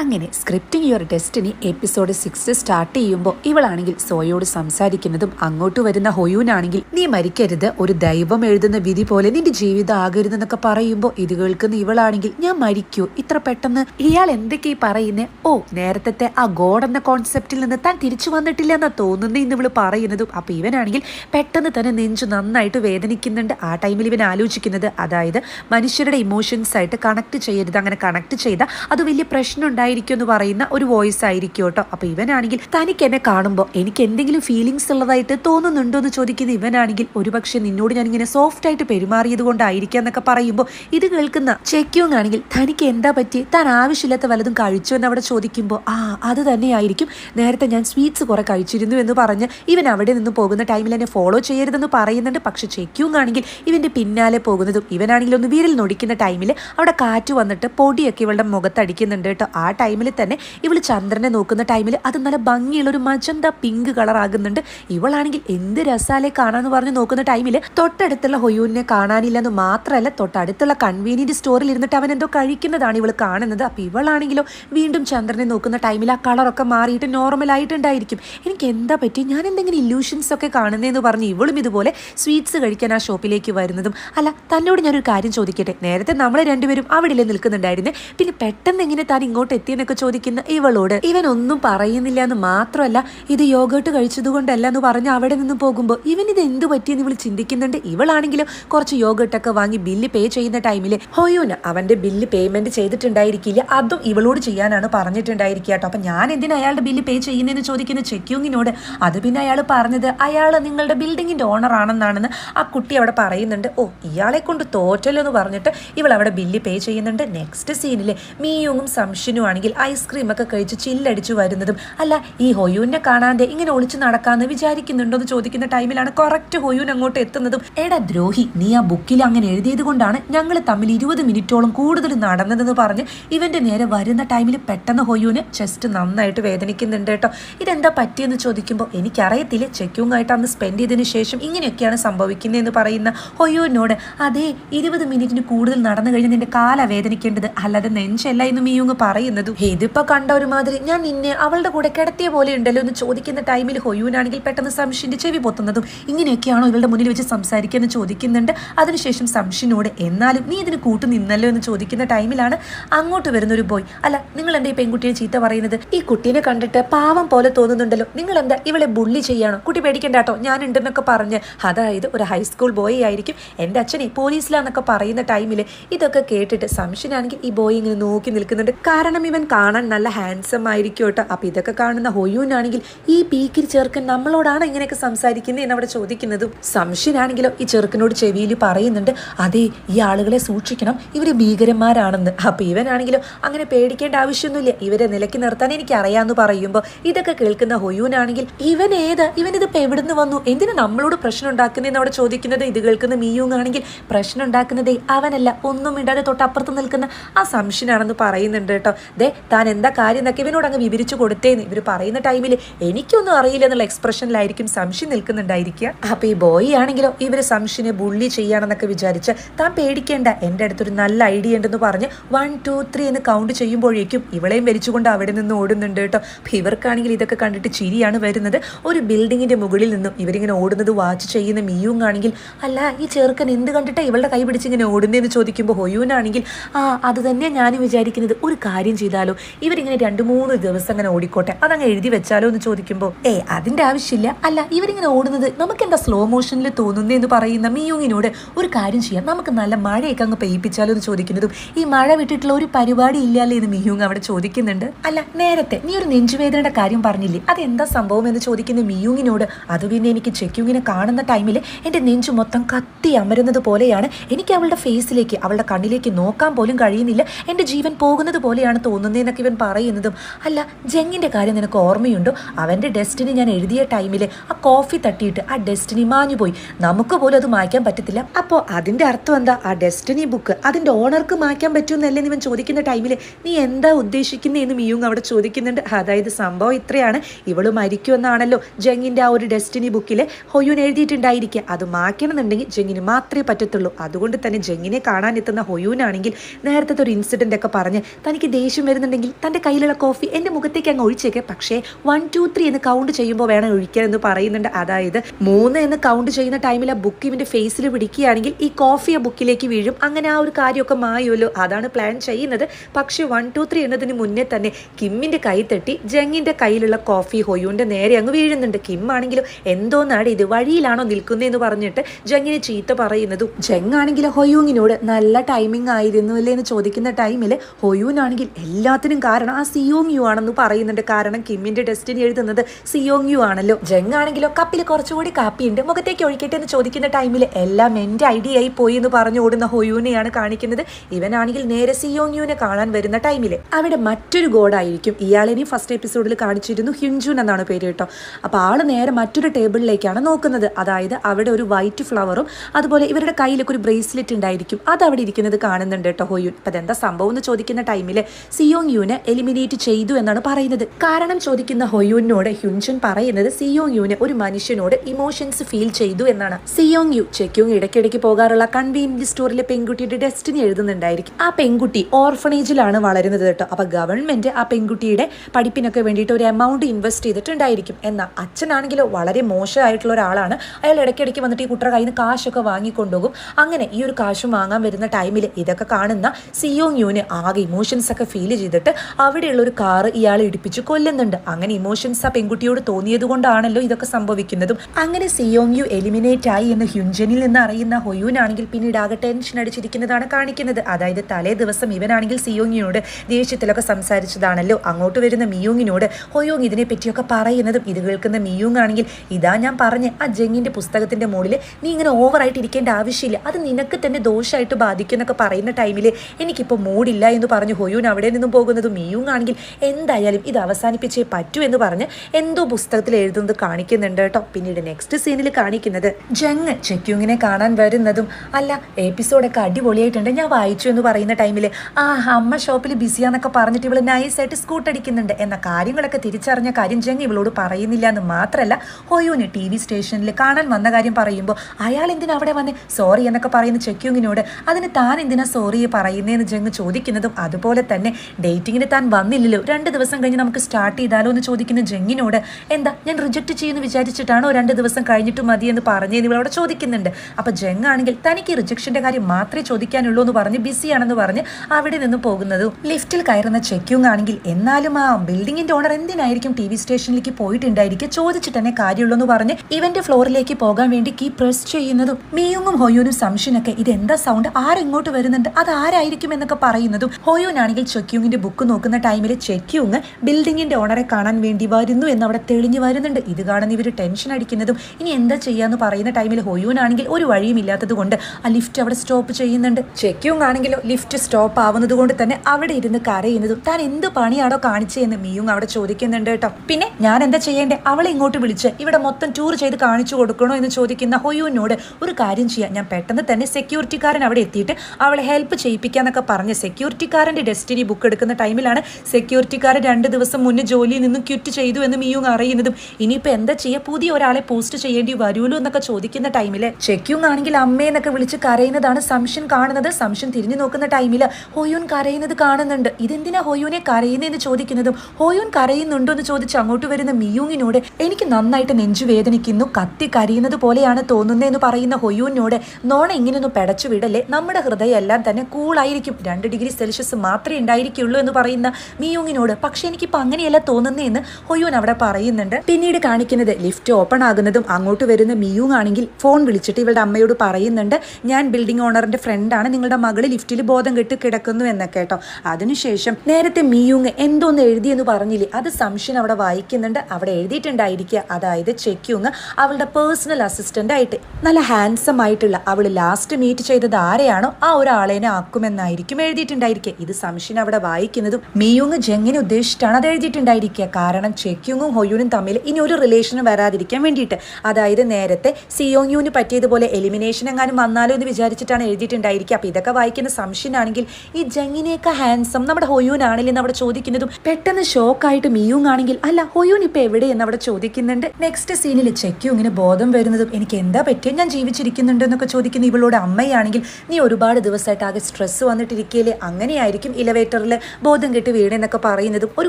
അങ്ങനെ scripting your destiny episode six start ചെയ്യുമ്പോൾ ഇവളാണെങ്കിൽ സോയോട് സംസാരിക്കുന്നതും അങ്ങോട്ട് വരുന്ന ഹൊയൂനാണെങ്കിൽ നീ മരിക്കരുത് ഒരു ദൈവം എഴുതുന്ന വിധി പോലെ നിന്റെ ജീവിതം ആകരുതെന്നൊക്കെ പറയുമ്പോൾ ഇത് കേൾക്കുന്ന ഇവളാണെങ്കിൽ ഞാൻ മരിക്കൂ ഇത്ര പെട്ടെന്ന്. ഇയാൾ എന്തൊക്കെ ഈ പറയുന്നേ? ഓ നേരത്തെ ആ ഗോഡ് എന്ന കോൺസെപ്റ്റിൽ നിന്ന് താൻ തിരിച്ചു വന്നിട്ടില്ല എന്നാ തോന്നുന്നേ ഇന്ന് ഇവൾ പറയുന്നതും. അപ്പൊ ഇവനാണെങ്കിൽ പെട്ടെന്ന് തന്നെ നെഞ്ചു നന്നായിട്ട് വേദനിക്കുന്നുണ്ട്. ആ ടൈമിൽ ഇവൻ ആലോചിക്കുന്നത് അതായത് മനുഷ്യരുടെ ഇമോഷൻസ് ആയിട്ട് കണക്ട് ചെയ്യരുത്. അങ്ങനെ കണക്ട് ചെയ്ത അത് വലിയ പ്രശ്നം ഉണ്ടായിരിക്കും എന്ന് പറയുന്ന ഒരു വോയിസ് ആയിരിക്കും കേട്ടോ. അപ്പൊ ഇവനാണെങ്കിൽ തനിക്ക് എന്നെ കാണുമ്പോൾ എനിക്ക് എന്തെങ്കിലും ഫീലിങ്സ് ഉള്ളതായിട്ട് തോന്നുന്നുണ്ടോ എന്ന് ചോദിക്കുന്ന ഇവനാണെങ്കിൽ ഒരുപക്ഷെ നിന്നോട് ഞാൻ ഇങ്ങനെ സോഫ്റ്റ് ആയിട്ട് പെരുമാറിയത് കൊണ്ടായിരിക്കാം എന്നൊക്കെ പറയുമ്പോൾ ഇത് കേൾക്കുന്ന ചെക്യോങ് ആണെങ്കിൽ തനിക്ക് എന്താ പറ്റി താൻ ആവശ്യമില്ലാത്ത വല്ലതും കഴിച്ചു എന്ന് അവിടെ ചോദിക്കുമ്പോൾ ആ അത് തന്നെയായിരിക്കും. നേരത്തെ ഞാൻ സ്വീറ്റ്സ് കുറെ കഴിച്ചിരുന്നു എന്ന് പറഞ്ഞ് ഇവൻ അവിടെ നിന്ന് പോകുന്ന ടൈമിൽ എന്നെ ഫോളോ ചെയ്യരുതെന്ന് പറയുന്നുണ്ട്. പക്ഷെ ചെക്യൂങ് ആണെങ്കിൽ ഇവന്റെ പിന്നാലെ പോകുന്നതും ഇവനാണെങ്കിൽ ഒന്ന് വിരൽ നൊടിക്കുന്ന ടൈമിൽ അവിടെ കാറ്റ് വന്നിട്ട് പൊടിയൊക്കെ ഇവളുടെ മുഖത്തടിക്കുന്നുണ്ട് കേട്ടോ. ആ ടൈമിൽ തന്നെ ഇവൾ ചന്ദ്രനെ നോക്കുന്ന ടൈമിൽ അത് നല്ല ഭംഗിയുള്ള ഒരു മജന്ത പിങ്ക് കളർ ആകുന്നുണ്ട്. ഇവളാണെങ്കിൽ എന്ത് രസാലെ കാണാന്ന് പറഞ്ഞ് നോക്കുന്ന ടൈമിൽ തൊട്ടടുത്തുള്ള ഹൊയൂനെ കാണാനില്ല എന്ന് മാത്രമല്ല തൊട്ടടുത്തുള്ള കൺവീനിയന്റ് സ്റ്റോറിൽ ഇരുന്നിട്ട് അവൻ എന്തോ കഴിക്കുന്നതാണ് ഇവൾ കാണുന്നത്. അപ്പൊ ഇവളാണെങ്കിലോ വീണ്ടും ചന്ദ്രനെ നോക്കുന്ന ടൈമിൽ ആ കളറൊക്കെ മാറിയിട്ട് നോർമൽ ആയിട്ടുണ്ടായിരിക്കും. എനിക്ക് എന്താ പറ്റി? ഞാൻ എന്തെങ്കിലും ഇല്യൂഷൻസ് ഒക്കെ കാണുന്നതെന്ന് പറഞ്ഞ് ഇവളും ഇതുപോലെ സ്വീറ്റ്സ് കഴിക്കാൻ ആ ഷോപ്പിലേക്ക് വരുന്നതും. അല്ല തന്നോട് ഞാനൊരു കാര്യം ചോദിക്കട്ടെ? നേരത്തെ നമ്മൾ രണ്ടുപേരും അവിടെ നിൽക്കുന്നുണ്ടായിരുന്നു? പിന്നെ പെട്ടെന്ന് എങ്ങനെ താൻ ഇങ്ങോട്ട് എത്തിയെന്നൊക്കെ ചോദിക്കുന്ന ഇവളോട് ഇവൻ ഒന്നും പറയുന്നില്ല എന്ന് മാത്രമല്ല ഇത് യോഗേട്ട് കഴിച്ചതുകൊണ്ടല്ല എന്ന് പറഞ്ഞ് അവിടെ നിന്ന് പോകുമ്പോൾ ഇവൻ ഇത് എന്ത് പറ്റിയെന്ന് ഇവൾ ചിന്തിക്കുന്നുണ്ട്? ഇവളാണെങ്കിലും കുറച്ച് യോഗട്ടൊക്കെ വാങ്ങി ബില്ല് പേ ചെയ്യുന്ന ടൈമിൽ ഹോയോന് അവന്റെ ബില്ല് പേയ്മെന്റ് ചെയ്തിട്ടുണ്ടായിരിക്കില്ല. അതും ഇവളോട് ചെയ്യാനാണ് പറഞ്ഞിട്ടുണ്ടായിരിക്കുക കേട്ടോ. അപ്പൊ ഞാൻ എന്തിനാ അയാളുടെ ബില്ല് പേ ചെയ്യുന്നതെന്ന് ചോദിക്കുന്ന ചെക്യൂങ്ങിനോട് അത് പിന്നെ അയാൾ പറഞ്ഞത് അയാൾ നിങ്ങളുടെ ബിൽഡിങ്ങിന്റെ ഓണർ ആണെന്നാണെന്ന് ആ കുട്ടി അവിടെ പറയുന്നുണ്ട്. ഓ ഇയാളെ കൊണ്ട് തോറ്റല്ലോ എന്ന് പറഞ്ഞിട്ട് ഇവൾ അവിടെ ബില്ല് പേ ചെയ്യുന്നുണ്ട്. നെക്സ്റ്റ് സീനിൽ മീയുങ്ങും സംഷിനും ആണെങ്കിൽ ഐസ്ക്രീം ഒക്കെ കഴിച്ച് ചില്ലടിച്ചു വരുന്നതും അല്ല ഈ ഹൊയൂനെ കാണാതെ ഇങ്ങനെ ഒളിച്ചു നടക്കാന്ന് വിചാരിക്കുന്നുണ്ടോ എന്ന് ചോദിക്കുന്ന ടൈമിലാണ് കറക്റ്റ് ഹൊയൂൻ അങ്ങോട്ട് എത്തുന്നതും. എടാ ദ്രോഹി നീ ആ ബുക്കിൽ അങ്ങനെ എഴുതിയത് കൊണ്ടാണ് ഞങ്ങൾ തമ്മിൽ ഇരുപത് മിനിറ്റോളം കൂടുതൽ നടന്നതെന്ന് പറഞ്ഞ് ഇവന്റെ നേരെ വരുന്ന ടൈമിൽ പെട്ടെന്ന് ഹൊയൂന് ചെസ്റ്റ് നന്നായിട്ട് വേദനിക്കുന്നുണ്ട് കേട്ടോ. ഇതെന്താ പറ്റിയെന്ന് ചോദിക്കുമ്പോൾ എനിക്കറിയത്തില്ല ചെക്കിങ്ങായിട്ട് അന്ന് സ്പെൻഡ് ചെയ്തതിന് ശേഷം ഇങ്ങനെയൊക്കെയാണ് സംഭവിക്കുന്നതെന്ന് പറയുന്ന ഹൊയൂനോട് അതേ ഇരുപത് മിനിറ്റിന് കൂടുതൽ നടന്നു കഴിഞ്ഞ് നിന്റെ കാല വേദനിക്കേണ്ടത് അല്ലാതെ നെഞ്ചല്ല എന്ന് മീയുങ് പറയുന്നതും. ഇതിപ്പോ കണ്ട ഒരുമാതിരി ഞാൻ നിന്നെ അവളുടെ കൂടെ കിടത്തിയ പോലെ ഉണ്ടല്ലോ എന്ന് ചോദിക്കുന്ന ടൈമിൽ ഹൊയൂനാണെങ്കിൽ പെട്ടെന്ന് സംഷിന്റെ ചെവി പൊത്തുന്നതും ഇങ്ങനെയൊക്കെയാണോ ഇവളുടെ മുന്നിൽ വെച്ച് സംസാരിക്കുക എന്ന് ചോദിക്കുന്നുണ്ട്. അതിനുശേഷം സംഷിനോട് എന്നാലും നീ ഇതിന് കൂട്ടു നിന്നല്ലോ എന്ന് ചോദിക്കുന്ന ടൈമിലാണ് അങ്ങോട്ട് വരുന്ന ഒരു ബോയ്. അല്ല നിങ്ങൾ എന്താ ഈ പെൺകുട്ടിയെ ചീത്ത പറയുന്നത്? ഈ കുട്ടീനെ കണ്ടിട്ട് പാവം പോലെ തോന്നുന്നുണ്ടല്ലോ. നിങ്ങൾ എന്താ ഇവളെ ബുള്ളി ചെയ്യാണോ? കുട്ടി പേടിക്കണ്ട കേട്ടോ ഞാൻ ഉണ്ടെന്നൊക്കെ പറഞ്ഞ്. അതായത് ഒരു ഹൈസ്കൂൾ ബോയ് ആയിരിക്കും എന്റെ അച്ഛനെ പോലീസിലാന്നൊക്കെ പറയുന്ന ടൈമിൽ ഇതൊക്കെ കേട്ടിട്ട് സംശയനാണെങ്കിൽ ഈ ബോയ് ഇങ്ങനെ നോക്കി നിൽക്കുന്നുണ്ട്. കാരണം ഇവൻ കാണാൻ നല്ല ഹാൻസം ആയിരിക്കും കേട്ടോ. അപ്പം ഇതൊക്കെ കാണുന്ന ഹൊയൂനാണെങ്കിൽ ഈ പീക്കിൽ ചെറുക്കൻ നമ്മളോടാണ് ഇങ്ങനെയൊക്കെ സംസാരിക്കുന്നത് എന്നവിടെ ചോദിക്കുന്നതും സംശയനാണെങ്കിലോ ഈ ചെറുക്കനോട് ചെവിയിൽ പറയുന്നുണ്ട് അതെ ഈ ആളുകളെ സൂക്ഷിക്കണം ഇവർ ഭീകരന്മാരാണെന്ന്. അപ്പം ഇവനാണെങ്കിലോ അങ്ങനെ പേടിക്കേണ്ട ആവശ്യമൊന്നുമില്ല. ഇവരെ നിലയ്ക്ക് നിർത്താൻ എനിക്ക് അറിയാമെന്ന് പറയുമ്പോൾ ഇതൊക്കെ കേൾക്കുന്ന ഹൊയൂനാണെങ്കിൽ ഇവൻ ഏത്? ഇവനിതിപ്പോൾ എവിടുന്ന് വന്നു? എന്തിനാ നമ്മളോട് പ്രശ്നം ഉണ്ടാക്കുന്നതെന്ന് അവിടെ ചോദിക്കുന്നത് ഇത് കേൾക്കുന്ന മീയൂങ് ആണെങ്കിൽ പ്രശ്നം ഉണ്ടാക്കുന്നതേ അവനല്ല ഒന്നും ഇടാതെ തൊട്ടപ്പുറത്ത് നിൽക്കുന്ന ആ സംശയനാണെന്ന് പറയുന്നുണ്ട് കേട്ടോ. ദേ താൻ എന്താ കാര്യം എന്നൊക്കെ ഇവനോട് അങ്ങ് വിവരിച്ചു കൊടുത്തേന്ന്. ഇവർ പറയുന്ന ടൈമിൽ എനിക്കൊന്നും അറിയില്ല എന്നുള്ള എക്സ്പ്രഷനിലായിരിക്കും സംശയം നിൽക്കുന്നുണ്ടായിരിക്കുക. അപ്പോൾ ഈ ബോയ് ആണെങ്കിലോ ഇവർ സംശയനെ ബുള്ളി ചെയ്യാണെന്നൊക്കെ വിചാരിച്ച് താൻ പേടിക്കേണ്ട എന്റെ അടുത്തൊരു നല്ല ഐഡിയ ഉണ്ടെന്ന് പറഞ്ഞ് വൺ ടു ത്രീ എന്ന് കൗണ്ട് ചെയ്യുമ്പോഴേക്കും ഇവളെയും വലിച്ചുകൊണ്ട് അവിടെ നിന്ന് ഓടുന്നുണ്ട് കേട്ടോ. അപ്പം ഇവർക്കാണെങ്കിൽ ഇതൊക്കെ കണ്ടിട്ട് ചിരിയാണ് വരുന്നത്. ഒരു ബിൽഡിങ്ങിന്റെ മുകളിൽ നിന്നും ഇവരിങ്ങനെ ഓടുന്നത് വാച്ച് ചെയ്യുന്ന മിയൂങ് ആണെങ്കിൽ അല്ല ഈ ചെറുക്കൻ എന്ത് കണ്ടിട്ടാണ് ഇവളുടെ കൈ പിടിച്ച് ഇങ്ങനെ ഓടുന്നതെന്ന് ചോദിക്കുമ്പോൾ ഹൊയൂനാണെങ്കിൽ ആ അത് തന്നെ ഞാൻ വിചാരിക്കുന്നത്. ഒരു കാര്യം ചെയ്താലോ? ഇവരിങ്ങനെ രണ്ട് മൂന്ന് ദിവസം അങ്ങനെ ഓടിക്കോട്ടെ. അതങ്ങ് എഴുതി വെച്ചാലോ എന്ന് ചോദിക്കുമ്പോൾ ഏ അതിന്റെ ആവശ്യമില്ല. അല്ല ഇവരിങ്ങനെ ഓടുന്നത് നമുക്ക് എന്താ സ്ലോ മോഷനിൽ തോന്നുന്നതെന്ന് പറയുന്ന മിയൂങ്ങിനോട് ഒരു കാര്യം ചെയ്യാം. നമുക്ക് നല്ല മഴയൊക്കെ അങ്ങ് പെയ്യിപ്പിച്ചാലോ എന്ന് ചോദിക്കുന്നതും ഈ മഴ വിട്ടിട്ടുള്ള ഒരു പരിപാടി ഇല്ലല്ലേ എന്ന് മിയൂങ് അവിടെ ചോദിക്കുന്നുണ്ട്. അല്ല നേരത്തെ നീ ഒരു നെഞ്ചുവേദനയുടെ കാര്യം പറഞ്ഞില്ലേ? അതെന്താ സംഭവം എന്ന് ചോദിക്കുന്ന മിയൂങ്ങിനോട് അത് പിന്നെ എനിക്ക് ചെക്കിങ്ങിനെ കാണുന്ന ടൈമിൽ എന്റെ നെഞ്ചു മൊത്തം കത്തി അമരുന്നത് പോലെയാണ്. എനിക്ക് അവളുടെ ഫേസിലേക്ക് അവളുടെ കണ്ണിലേക്ക് നോക്കാൻ പോലും കഴിയുന്നില്ല. എന്റെ ജീവൻ പോകുന്നത് പോലെയാണ് തോന്നുന്നതെന്നൊക്കെ ഇവൻ പറയുന്നതും. അല്ല ജങ്ങിന്റെ കാര്യം നിനക്ക് ഓർമ്മയുണ്ടോ? അവന്റെ ഡെസ്റ്റിനി ഞാൻ എഴുതിയ ടൈമിൽ ആ കോഫി തട്ടിയിട്ട് ആ ഡെസ്റ്റിനി മാഞ്ഞു പോയി. നമുക്ക് പോലും അത് മായ്ക്കാൻ പറ്റത്തില്ല. അപ്പോൾ അതിന്റെ അർത്ഥം എന്താ? ആ ഡെസ്റ്റിനി ബുക്ക് അതിന്റെ ഓണർക്ക് മായ്ക്കാൻ പറ്റുമെന്നല്ലേ ഇവൻ ചോദിക്കുന്ന ടൈമിൽ നീ എന്താ ഉദ്ദേശിക്കുന്നത് എന്ന് മിയുങ് അവിടെ ചോദിക്കുന്നുണ്ട്. അതായത് സംഭവം ഇത്രയാണ്. ഇവൾ മരിക്കുമെന്നാണല്ലോ ജങ്ങിന്റെ ആ ഒരു ഡെസ്റ്റിനി ബുക്കിൽ ഹൊയൂൻ എഴുതിയിട്ടുണ്ടായിരിക്കുക. അത് മായ്ക്കണമെന്നുണ്ടെങ്കിൽ ജെങ്ങിന് മാത്രമേ പറ്റത്തുള്ളൂ. അതുകൊണ്ട് തന്നെ ജെങ്ങിനെ കാണാൻ എത്തുന്ന ഹൊയൂനാണെങ്കിൽ നേരത്തെ ഒരു ഇൻസിഡന്റ് ഒക്കെ പറഞ്ഞ് തനിക്ക് ദേഷ്യം വരുന്നുണ്ടെങ്കിൽ തന്റെ കയ്യിലുള്ള കോഫി എന്റെ മുഖത്തേക്ക് അങ്ങ് ഒഴിച്ചേക്കെ. പക്ഷേ വൺ ടു ത്രീ എന്ന് കൗണ്ട് ചെയ്യുമ്പോൾ വേണം ഒഴിക്കാൻ എന്ന് പറയുന്നുണ്ട്. അതായത് മൂന്ന് എന്ന് കൗണ്ട് ചെയ്യുന്ന ടൈമിൽ ആ ബുക്ക് ഇവന്റെ ഫേസിൽ പിടിക്കുകയാണെങ്കിൽ ഈ കോഫി ആ ബുക്കിലേക്ക് വീഴും. അങ്ങനെ ആ ഒരു കാര്യമൊക്കെ മായുമല്ലോ. അതാണ് പ്ലാൻ ചെയ്യുന്നത്. പക്ഷേ വൺ ടു ത്രീ എന്നതിന് മുന്നേ തന്നെ കിമ്മിന്റെ കൈ തട്ടി ജങ്ങിന്റെ കയ്യിലുള്ള കോഫി ഹൊയൂന്റെ നേരെ അങ്ങ് വീഴുന്നുണ്ട്. കിം ആണെങ്കിലും എന്തോന്നാണ് ഇത് വഴിയിലാണോ നിൽക്കുന്നതെന്ന് പറഞ്ഞിട്ട് ജങ്ങിനെ ചീത്ത പറയുന്നതും. ജങ്ങാണെങ്കിൽ ഹൊയൂങ്ങിനോട് നല്ല ടൈമിംഗ് ആയിരുന്നു അല്ലേ എന്ന് ചോദിക്കുന്ന ടൈമിൽ ഹൊയൂനാണെങ്കിൽ എല്ലാത്തിനും കാരണം ആ സിയോങ് യു ആണെന്ന് പറയുന്നുണ്ട്. കാരണം കിമ്മിന്റെ ഡെസ്റ്റിനി എഴുതുന്നത് സിയോങ് യു ആണല്ലോ. ജങ്ങാണെങ്കിലോ കപ്പിൽ കുറച്ചുകൂടി കാപ്പിയുണ്ട്. മുഖത്തേക്ക് ഒഴിക്കട്ടെ എന്ന് ചോദിക്കുന്ന ടൈമിൽ എല്ലാം എന്റെ ഐഡിയ ആയി പോയി എന്ന് പറഞ്ഞു ഓടുന്ന ഹൊയൂനെയാണ് കാണിക്കുന്നത്. ഇവനാണെങ്കിൽ നേരെ സിയോങ് യുവിനെ കാണാൻ വരുന്ന ടൈമിൽ. അവിടെ മറ്റൊരു ഗോഡായിരിക്കും. ഇയാളിനി ഫസ്റ്റ് എപ്പിസോഡിൽ കാണിച്ചിരുന്നു ഹ്യുൻജുൻ എന്നാണ് പേര് കേട്ടോ. അപ്പോൾ ആൾ നേരെ മറ്റൊരു ടേബിളിലേക്കാണ് നോക്കുന്നത്. അതായത് അവിടെ ഒരു വൈറ്റ് ഫ്ലവറും അതുപോലെ ഇവരുടെ കയ്യിലൊക്കെ ഒരു ബ്രേസ്ലെറ്റ് ഉണ്ടായിരിക്കും. അത് അവിടെ ഇരിക്കുന്നത് കാണുന്നുണ്ട് കേട്ടോ ഹോയുൻ. അപ്പം അതെന്താ സംഭവം എന്ന് ചോദിക്കുന്ന ടൈമിൽ സിയോങ് യുവിനെ എലിമിനേറ്റ് ചെയ്തു എന്നാണ് പറയുന്നത്. കാരണം ചോദിക്കുന്ന ഹൊയൂനോട് ഹ്യുൻചൻ പറയുന്നത് സിയോങ് യുവിന് ഒരു മനുഷ്യനോട് ഇമോഷൻസ് ഫീൽ ചെയ്തു എന്നാണ്. സിയോങ് യു ചെക്യോങ് ഇടയ്ക്കിടയ്ക്ക് പോകാറുള്ള കൺവീനിയന്റ് സ്റ്റോറിലെ പെൺകുട്ടിയുടെ ഡെസ്റ്റിനി എഴുതുന്നുണ്ടായിരിക്കും. ആ പെൺകുട്ടി ഓർഫണേജിലാണ് വളരുന്നത് കേട്ടോ. അപ്പൊ ഗവൺമെന്റ് ആ പെൺകുട്ടിയുടെ പഠിപ്പിനൊക്കെ വേണ്ടിയിട്ട് ഒരു എമൗണ്ട് ഇൻവെസ്റ്റ് ചെയ്തിട്ടുണ്ടായിരിക്കും. എന്നാൽ അച്ഛനാണെങ്കിലോ വളരെ മോശമായിട്ടുള്ള ഒരാളാണ്. അയാൾ ഇടയ്ക്കിടയ്ക്ക് വന്നിട്ട് ഈ കുട്ടിയുടെ കയ്യിൽ നിന്ന് കാശൊക്കെ വാങ്ങിക്കൊണ്ടുപോകും. അങ്ങനെ ഈ ഒരു കാശും വാങ്ങാൻ വരുന്ന ടൈമിൽ ഇതൊക്കെ കാണുന്ന സിയോങ് യുവിന് ആകെ ഇമോഷൻസ് ഒക്കെ ഫീൽ ചെയ്തിട്ട് അവിടെയുള്ള ഒരു കാറ് ഇയാളെ ഇടിപ്പിച്ച് കൊല്ലുന്നുണ്ട്. അങ്ങനെ ഇമോഷൻസ് ആ പെൺകുട്ടിയോട് തോന്നിയത് കൊണ്ടാണല്ലോ ഇതൊക്കെ സംഭവിക്കുന്നതും. അങ്ങനെ സിയോങ് യു എലിമിനേറ്റ് ആയി എന്ന് ഹ്യുൻജനിൽ നിന്ന് അറിയുന്ന ഹൊയൂനാണെങ്കിൽ പിന്നീട് ആകെ ടെൻഷൻ അടിച്ചിരിക്കുന്നതാണ് കാണിക്കുന്നത്. അതായത് തലേ ദിവസം ഇവനാണെങ്കിൽ സിയോങ്ങിനോട് ദേഷ്യത്തിലൊക്കെ സംസാരിച്ചതാണല്ലോ. അങ്ങോട്ട് വരുന്ന മിയോങ്ങിനോട് ഹൊയോങ് ഇതിനെ പറ്റിയൊക്കെ പറയുന്നതും. ഇത് കേൾക്കുന്ന മിയോങ് ആണെങ്കിൽ ഇതാ ഞാൻ പറഞ്ഞ് ആ ജങ്ങിന്റെ പുസ്തകത്തിന്റെ മുകളിൽ നീ ഇങ്ങനെ ഓവറായിട്ട് ഇരിക്കേണ്ട ആവശ്യമില്ല. അത് നിനക്ക് തന്നെ ദോഷമായിട്ട് ബാധിക്കും എന്നൊക്കെ പറയുന്ന ടൈമിൽ എനിക്കിപ്പോൾ മൂടില്ല എന്ന് പറഞ്ഞു ഹൊയൂൻ അവിടെ നിന്നും പോകുന്നതും മീയുങ്ങാണെങ്കിൽ എന്തായാലും ഇത് അവസാനിപ്പിച്ചേ പറ്റൂ എന്ന് പറഞ്ഞ് എന്തോ പുസ്തകത്തിൽ എഴുതുന്നത് കാണിക്കുന്നുണ്ട് കേട്ടോ. പിന്നീട് നെക്സ്റ്റ് സീനിൽ കാണിക്കുന്നത് ജങ് ചെക്യൂങ്ങിനെ കാണാൻ വരുന്നതും അല്ല എപ്പിസോഡൊക്കെ അടിപൊളിയായിട്ടുണ്ട്. ഞാൻ വായിച്ചു എന്ന് പറയുന്ന ടൈമിൽ ആ അമ്മ ഷോപ്പിൽ ബിസിയാന്നൊക്കെ പറഞ്ഞിട്ട് ഇവൾ നൈസായിട്ട് സ്കൂട്ട് അടിക്കുന്നുണ്ട് എന്ന കാര്യങ്ങളൊക്കെ തിരിച്ചറിഞ്ഞ കാര്യം ജങ് ഇവളോട് പറയുന്നില്ല എന്ന് മാത്രമല്ല ഹൊയൂന് ടി വി സ്റ്റേഷനിൽ കാണാൻ വന്ന കാര്യം പറയുമ്പോൾ അയാൾ എന്തിനാ അവിടെ വന്ന്? സോറി എന്നൊക്കെ പറയുന്ന ചെക്യൂങ്ങിനോട് അതിന് താൻ എന്തിനാ സോറി പറയുന്നതെന്ന് ജങ് ചോദിക്കുന്നതും അതുപോലെ തന്നെ ഡേറ്റിങ്ങിന് താൻ വന്നില്ലല്ലോ. രണ്ട് ദിവസം കഴിഞ്ഞ് നമുക്ക് സ്റ്റാർട്ട് ചെയ്താലോ എന്ന് ചോദിക്കുന്ന ജെങ്ങിനോട് എന്താ ഞാൻ റിജക്റ്റ് ചെയ്യുമെന്ന് വിചാരിച്ചിട്ടാണോ രണ്ട് ദിവസം കഴിഞ്ഞിട്ട് മതി എന്ന് പറഞ്ഞതെന്ന് ഇവളോട് ചോദിക്കുന്നുണ്ട്. അപ്പൊ ജെങ്ങാണെങ്കിൽ തനിക്ക് റിജക്ഷന്റെ കാര്യം മാത്രമേ ചോദിക്കാനുള്ളൂ എന്ന് പറഞ്ഞ് ബിസിയാണെന്ന് പറഞ്ഞ് അവിടെ നിന്ന് പോകുന്നതും ലിഫ്റ്റിൽ കയറുന്ന ചെക്കിങ് ആണെങ്കിൽ എന്നാലും ആ ബിൽഡിങ്ങിന്റെ ഓണർ എന്തിനായിരിക്കും ടി സ്റ്റേഷനിലേക്ക് പോയിട്ടുണ്ടായിരിക്കും ചോദിച്ചിട്ട് തന്നെ കാര്യമുള്ളൂ എന്ന് പറഞ്ഞ് ഇവന്റെ ഫ്ലോറിലേക്ക് പോകാൻ വേണ്ടി കീ പ്രസ് ചെയ്യുന്നതും മിയുങ്ങും ഹൊയൂനും സംശയനൊക്കെ ഇത് എന്താ സൗണ്ട്? ആരെങ്ങോട്ട് വരുന്നുണ്ട്? അത് ആരായിരിക്കും എന്നൊക്കെ പറയുന്നതും ഹൊയൂനാണെങ്കിൽ ചെക്യൂങ്ങിന്റെ ബുക്ക് നോക്കുന്ന ടൈമിൽ ചെക്യൂങ് ബിൽഡിങ്ങിന്റെ ഓണറെ കാണാൻ വേണ്ടി വരുന്നു എന്ന് അവിടെ തെളിഞ്ഞു വരുന്നുണ്ട്. ഇത് കാണുന്ന ഇവർ ടെൻഷൻ അടിക്കുന്നതും ഇനി എന്താ ചെയ്യാന്ന് പറയുന്ന ടൈമിൽ ഹൊയൂനാണെങ്കിൽ ഒരു വഴിയും ഇല്ലാത്തത് കൊണ്ട് ആ ലിഫ്റ്റ് അവിടെ സ്റ്റോപ്പ് ചെയ്യുന്നുണ്ട്. ചെക്യൂങ് ആണെങ്കിലോ ലിഫ്റ്റ് സ്റ്റോപ്പ് ആവുന്നത് കൊണ്ട് തന്നെ അവിടെ ഇരുന്ന് കരയുന്നതും താൻ എന്ത് പണിയാണോ കാണിച്ചതെന്ന് മിയുങ് അവിടെ ചോദിക്കുന്നുണ്ട് കേട്ടോ. പിന്നെ ഞാൻ എന്താ ചെയ്യേണ്ടേ? അവളെ ഇങ്ങോട്ട് വിളിച്ച് ഇവിടെ മൊത്തം ടൂർ ചെയ്ത് കാണിച്ചു കൊടുക്കണോ എന്ന് ചോദിക്കുന്ന ഹൊയൂനോട് ഒരു കാര്യം ചെയ്യാം. ഞാൻ പെട്ടെന്ന് തന്നെ സെക്യൂരിറ്റിക്കാരൻ അവിടെ എത്തിയിട്ട് അവളെ ഹെൽപ്പ് ചെയ്യിപ്പിക്കാന്നൊക്കെ പറഞ്ഞ് സെക്യൂരിറ്റിക്കാരന്റെ ഡെസ്റ്റിനി ബുക്ക് എടുക്കുന്ന ടൈമിലാണ് സെക്യൂരിറ്റിക്കാർ രണ്ട് ദിവസം മുന്നേ ജോലിയിൽ നിന്നും ക്വിറ്റ് ചെയ്തു എന്ന് മിയുങ് അറിയുന്നതും. ഇനിയിപ്പോൾ എന്താ ചെയ്യുക പുതിയ ഒരാളെ പോസ്റ്റ് ചെയ്യേണ്ടി വരുമല്ലോ എന്നൊക്കെ ചോദിക്കുന്ന ടൈമിൽ ചെക്യുങ് ആണെങ്കിൽ അമ്മയെന്നൊക്കെ വിളിച്ച് കരയുന്നതാണ് സംശയം കാണുന്നത്. സംശയം തിരിഞ്ഞു നോക്കുന്ന ടൈമിൽ ഹോയൂൻ കരയുന്നത് കാണുന്നുണ്ട്. ഇതെന്തിനാ ഹോയൂനെ കരയുന്നതെന്ന് ചോദിക്കുന്നതും? ഹോയൂൻ കരയുന്നുണ്ടോ എന്ന് ചോദിച്ച് അങ്ങോട്ട് വരുന്ന മിയൂങ്ങിനോട് എനിക്ക് നന്നായിട്ട് നെഞ്ചു വേദനിക്കുന്നു കത്തി കരയുന്നത് പോലെയാണ് തോന്നുന്നതെന്ന് പറയുന്ന ഹൊയൂനോട് നോണ ഇങ്ങനെയൊന്നും പെടച്ചു വിടല്ലേ? നമ്മുടെ ഹൃദയം എല്ലാം തന്നെ കൂളായിരിക്കും രണ്ട് ഡിഗ്രി സെൽഷ്യസ് മാത്രമേ ഉണ്ടായിരിക്കുള്ളൂ എന്ന് പറയുന്ന മിയൂങ്ങിനോട് പക്ഷെ എനിക്കിപ്പോൾ അങ്ങനെയല്ല തോന്നുന്നതെന്ന് ഹൊയൂൻ അവിടെ പറയുന്നുണ്ട്. പിന്നീട് കാണിക്കുന്നത് ലിഫ്റ്റ് ഓപ്പൺ ആകുന്നതും അങ്ങോട്ട് വരുന്ന മിയൂങ് ആണെങ്കിൽ ഫോൺ വിളിച്ചിട്ട് ഇവളുടെ അമ്മയോട് പറയുന്നുണ്ട് ഞാൻ ബിൽഡിംഗ് ഓണറിന്റെ ഫ്രണ്ടാണ് നിങ്ങളുടെ മകൾ ലിഫ്റ്റിൽ ബോധം കെട്ട് കിടക്കുന്നു എന്നൊക്കെ കേട്ടോ. അതിനുശേഷം നേരത്തെ മിയൂങ് എന്തോന്ന് എഴുതിയെന്ന് പറഞ്ഞില്ലേ അത് സംശയം അവിടെ വായിക്കുന്നുണ്ട്. അവിടെ എഴുതിയിട്ടുണ്ടായിരിക്കുക അതായത് ചെക്യൂങ് അവളുടെ പേഴ്സണൽ അസിസ്റ്റന്റ് ആയിട്ട് നല്ല ഹാൻസം ആയിട്ടുള്ള അവൾ ലാസ്റ്റ് മീറ്റ് ചെയ്തത് ആരെയാണോ ആ ഒരാളേനെ ആക്കുമെന്നായിരിക്കും എഴുതിയിട്ടുണ്ടായിരിക്കുക. ഇത് സംശയം അവിടെ വായിക്കുന്നതും മിയുങ് ജെങ്ങിനെ ഉദ്ദേശിച്ചിട്ടാണ് അത് എഴുതിയിട്ടുണ്ടായിരിക്കുക. കാരണം ചെക്യുങ്ങും ഹൊയുനും തമ്മിൽ ഇനി ഒരു റിലേഷനും വരാതിരിക്കാൻ വേണ്ടിയിട്ട്. അതായത് നേരത്തെ സിയോങ്യൂന് പറ്റിയതുപോലെ എലിമിനേഷൻ എങ്ങാനും വന്നാലോ എന്ന് വിചാരിച്ചിട്ടാണ് എഴുതിയിട്ടുണ്ടായിരിക്കുക. അപ്പൊ ഇതൊക്കെ വായിക്കുന്ന സംശയനാണെങ്കിൽ ഈ ജെങ്ങിനെയൊക്കെ ഹാൻസം നമ്മുടെ ഹൊയൂൻ ആണെങ്കിൽ എന്ന് അവിടെ ചോദിക്കുന്നതും പെട്ടെന്ന് ഷോക്കായിട്ട് മിയുങ് ആണെങ്കിൽ അല്ല ഹൊയൂൻ ഇപ്പൊ എവിടെയെന്ന് അവിടെ ചോദിക്കുന്നുണ്ട്. നെക്സ്റ്റ് സീനിൽ ചെക്യൂങ്ങിന് ബോധം വരുന്നതും എനിക്ക് എന്താ പറ്റിയ? ഞാൻ ജീവിച്ചിരിക്കുന്നുണ്ട് എന്നൊക്കെ ചോദിക്കുന്ന ഇവളോട് അമ്മയാണെങ്കിൽ നീ ഒരുപാട് ദിവസമായിട്ട് ആകെ സ്ട്രെസ് വന്നിട്ടിരിക്കയില്ലേ? അങ്ങനെയായിരിക്കും ഇലവേറ്ററിൽ വീലറിൽ ബോധം കെട്ട് വീണെന്നൊക്കെ പറയുന്നതും ഒരു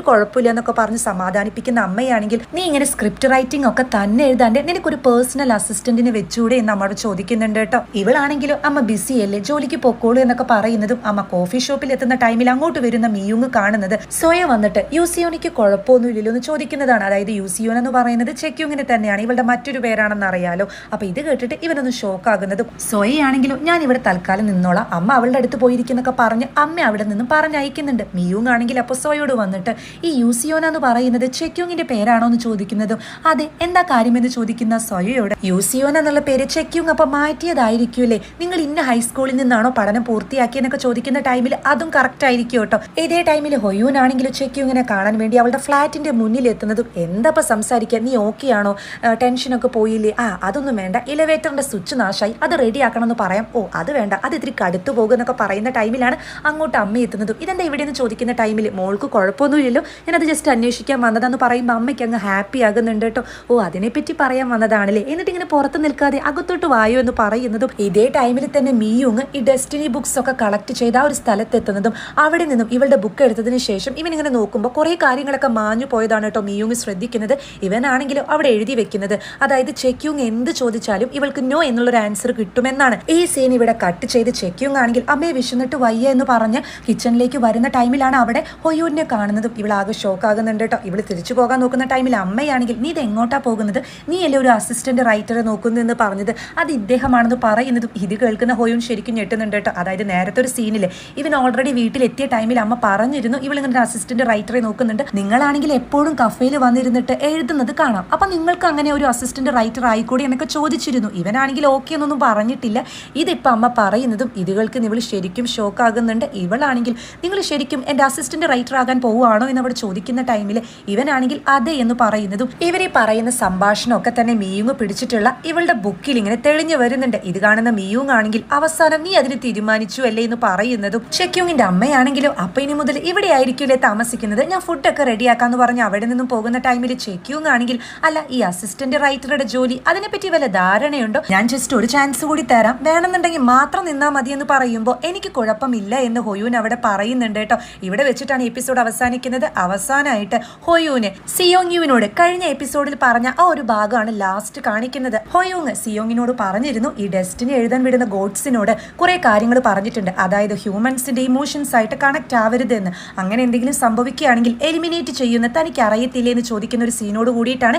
കുഴപ്പമില്ല എന്നൊക്കെ പറഞ്ഞ് സമാധാനിപ്പിക്കുന്ന അമ്മയാണെങ്കിൽ നീ ഇങ്ങനെ സ്ക്രിപ്റ്റ് റൈറ്റിംഗ് ഒക്കെ തന്നെ എഴുതാണ്ട് നിനക്കൊരു പേഴ്സണൽ അസിസ്റ്റന്റിനെ വെച്ചൂടെ എന്ന് അമ്മയോട് ചോദിക്കുന്നുണ്ട് കേട്ടോ. ഇവളാണെങ്കിലും അമ്മ ബിസി അല്ലേ? ജോലിക്ക് പൊക്കോളൂ എന്നൊക്കെ പറയുന്നതും അമ്മ കോഫി ഷോപ്പിൽ എത്തുന്ന ടൈമിൽ അങ്ങോട്ട് വരുന്ന മിയുങ് കാണുന്നത് സോയ വന്നിട്ട് യൂസിയോനിക്ക് കുഴപ്പമൊന്നുമില്ലല്ലോ എന്ന് ചോദിക്കുന്നതാണ്. അതായത് യൂസിയോൻ എന്ന് പറയുന്നത് ചെക്യുങ്ങിനെ തന്നെയാണ്. ഇവളുടെ മറ്റൊരു പേരാണെന്ന് അറിയാലോ. അപ്പൊ ഇത് കേട്ടിട്ട് ഇവനൊന്ന് ഷോക്ക് ആകുന്നതും സോയയാണെങ്കിലും ഞാൻ ഇവിടെ തൽക്കാലം നിന്നോളാം. അമ്മ അവളുടെ അടുത്ത് പോയിരിക്കുന്നൊക്കെ പറഞ്ഞ് അമ്മ അവിടെ നിന്നും പറഞ്ഞയക്കുന്നുണ്ട് മിയൂങ് ആണെങ്കിൽ അപ്പൊസോയോട് വന്നിട്ട് ഈ യൂസിയോന എന്ന് പറയുന്നത് ചെക്യൂങ്ങിന്റെ പേരാണോ എന്ന് ചോദിക്കുന്നതും? അതെ എന്താ കാര്യമെന്ന് ചോദിക്കുന്ന സോയയോട് യൂസിയോന എന്നുള്ള പേര് ചെക്യൂങ് അപ്പൊ മാറ്റിയതായിരിക്കൂലേ നിങ്ങൾ ഇന്ന ഹൈസ്കൂളിൽ നിന്നാണോ പഠനം പൂർത്തിയാക്കിയെന്നൊക്കെ ചോദിക്കുന്ന ടൈമിൽ അതും കറക്റ്റ് ആയിരിക്കും കേട്ടോ. ഇതേ ടൈമിൽ ഹൊയൂൻ ആണെങ്കിലും ചെക്യൂങ്ങിനെ കാണാൻ വേണ്ടി അവളുടെ ഫ്ലാറ്റിന്റെ മുന്നിൽ എത്തുന്നതും എന്താ ഇപ്പൊ സംസാരിക്കാൻ? നീ ഓക്കെ ആണോ? ടെൻഷനൊക്കെ പോയില്ലേ? ആ അതൊന്നും വേണ്ട. ഇലവേറ്ററിന്റെ സ്വിച്ച് നാശായി. അത് റെഡിയാക്കണം എന്ന് പറയാം. ഓ അത് വേണ്ട. അത് ഇത്തിരി കടുത്തു പോകുന്നൊക്കെ പറയുന്ന ടൈമിലാണ് അങ്ങോട്ട് അമ്മ എത്തുന്നതും ഇതെന്താ ഇവിടെ നിന്ന് ചോദിക്കുന്ന ടൈമിൽ മോൾക്ക് കുഴപ്പമൊന്നുമില്ലല്ലോ. ഞാനത് ജസ്റ്റ് അന്വേഷിക്കാൻ വന്നതാന്ന് പറയുമ്പോൾ അമ്മയ്ക്ക് അങ്ങ് ഹാപ്പി ആകുന്നുണ്ട് കേട്ടോ. ഓ അതിനെപ്പറ്റി പറയാൻ വന്നതാണല്ലേ. എന്നിട്ട് ഇങ്ങനെ പുറത്ത് നിൽക്കാതെ അകത്തോട്ട് വായോ എന്ന് പറയുന്നതും ഇതേ ടൈമിൽ തന്നെ മീയുങ് ഈ ഡെസ്റ്റിനി ബുക്സ് ഒക്കെ കളക്ട് ചെയ്ത് ആ ഒരു സ്ഥലത്തെത്തുന്നതും അവിടെ നിന്നും ഇവളുടെ ബുക്ക് എടുത്തതിന് ശേഷം ഇവൻ ഇങ്ങനെ നോക്കുമ്പോൾ കുറേ കാര്യങ്ങളൊക്കെ മാഞ്ഞു പോയതാണ് കേട്ടോ മീയുങ് ശ്രദ്ധിക്കുന്നത്. ഇവനാണെങ്കിലും അവിടെ എഴുതി വെക്കുന്നത്. അതായത് ചെക്യൂങ് എന്ത് ചോദിച്ചാലും ഇവൾക്ക് നോ എന്നുള്ളൊരു ആൻസർ കിട്ടുമെന്നാണ്. ഈ സീൻ ഇവിടെ കട്ട് ചെയ്ത് ചെക്യൂങ് ആണെങ്കിൽ അമ്മയെ വിശന്നിട്ട് വയ്യ എന്ന് പറഞ്ഞ് കിച്ചണിലേക്ക് വരുന്ന ടൈമിലാണ് അവിടെ ഹൊയൂരിനെ കാണുന്നതും. ഇവളാകെ ഷോക്ക് ആകുന്നുണ്ട് കേട്ടോ. ഇവൾ തിരിച്ചു പോകാൻ നോക്കുന്ന ടൈമിൽ അമ്മയാണെങ്കിൽ നീ ഇത് എങ്ങോട്ടാ പോകുന്നത്? നീ അല്ലേ ഒരു അസിസ്റ്റന്റ് റൈറ്ററെ നോക്കുന്നു എന്ന് പറഞ്ഞത്? അത് ഇദ്ദേഹമാണെന്ന് പറയുന്നതും ഇത് കേൾക്കുന്ന ഹൊയൂൻ ശരിക്കും ഞെട്ടുന്നുണ്ട് കേട്ടോ. അതായത് നേരത്തെ ഒരു സീനിൽ ഇവൻ ഓൾറെഡി വീട്ടിലെത്തിയ ടൈമിൽ അമ്മ പറഞ്ഞിരുന്നു ഇവൾ ഇങ്ങനെ അസിസ്റ്റന്റ് റൈറ്ററെ നോക്കുന്നുണ്ട്. നിങ്ങളാണെങ്കിൽ എപ്പോഴും കഫേയിൽ വന്നിരുന്നിട്ട് എഴുതുന്നത് കാണാം. അപ്പൊ നിങ്ങൾക്ക് അങ്ങനെ ഒരു അസിസ്റ്റന്റ് റൈറ്റർ ആയിക്കൂടി? എന്നൊക്കെ ചോദിച്ചിരുന്നു. ഇവനാണെങ്കിൽ ഓക്കെ എന്നൊന്നും പറഞ്ഞിട്ടില്ല. ഇതിപ്പോ അമ്മ പറയുന്നതും ഇതുകൾക്ക് ഇവൾ ശരിക്കും ഷോക്ക് ആകുന്നുണ്ട് ഇവളാണെങ്കിൽ നിങ്ങൾ ശരിക്കും എന്റെ അസിസ്റ്റന്റ് റൈറ്റർ ആകാൻ പോവുകയാണോ എന്ന് അവിടെ ചോദിക്കുന്ന ടൈമിൽ ഇവനാണെങ്കിൽ അതെ എന്ന് പറയുന്നതും ഇവരെ പറയുന്ന സംഭാഷണമൊക്കെ തന്നെ മീയുങ് പിടിച്ചിട്ടുള്ള ഇവളുടെ ബുക്കിൽ ഇങ്ങനെ തെളിഞ്ഞു വരുന്നുണ്ട്. ഇത് കാണുന്ന മീയുങ് ആണെങ്കിൽ അവസാനം നീ അതിന് തീരുമാനിച്ചു അല്ലേ എന്ന് പറയുന്നതും ഷെക്യൂങ്ങിന്റെ അമ്മയാണെങ്കിലോ അപ്പൊ ഇനി മുതൽ ഇവിടെ ആയിരിക്കില്ലേ താമസിക്കുന്നത്? ഞാൻ ഫുഡൊക്കെ റെഡിയാക്കാന്ന് പറഞ്ഞ് അവിടെ നിന്നും പോകുന്ന ടൈമിൽ ചെക്യൂങ് ആണെങ്കിൽ അല്ല ഈ അസിസ്റ്റന്റ് റൈറ്ററുടെ ജോലി അതിനെപ്പറ്റി വല്ല ധാരണയുണ്ടോ? ഞാൻ ജസ്റ്റ് ഒരു ചാൻസ് കൂടി തരാം. വേണമെന്നുണ്ടെങ്കിൽ മാത്രം നിന്നാ മതി എന്ന് പറയുമ്പോൾ എനിക്ക് കുഴപ്പമില്ല എന്ന് ഹൊയൂൻ അവിടെ പറയുന്നുണ്ട് കേട്ടോ. ഇവിടെ വെച്ചിട്ടാണ് എപ്പിസോഡ് അവസാനിക്കുന്നത്. അവസാനമായിട്ട് ഹൊയൂന് സിയോങ്യുവിനോട് കഴിഞ്ഞ എപ്പിസോഡിൽ പറഞ്ഞ ആ ഒരു ഭാഗമാണ് ലാസ്റ്റ് കാണിക്കുന്നത്. ഹൊയൂങ് സിയോങ്ങിനോട് പറഞ്ഞിരുന്നു ഈ ഡെസ്റ്റിനി എഴുതാൻ വിടുന്ന ഗോഡ്സിനോട് കുറെ കാര്യങ്ങൾ പറഞ്ഞിട്ടുണ്ട്. അതായത് ഹ്യൂമൻസിന്റെ ഇമോഷൻസ് ആയിട്ട് കണക്ട് ആവരുത് എന്ന് അങ്ങനെ എന്തെങ്കിലും സംഭവിക്കുകയാണെങ്കിൽ എലിമിനേറ്റ് ചെയ്യുന്ന തനിക്ക് അറിയത്തില്ലേ? എന്ന് ചോദിക്കുന്ന ഒരു സീനോട് കൂടിയിട്ടാണ്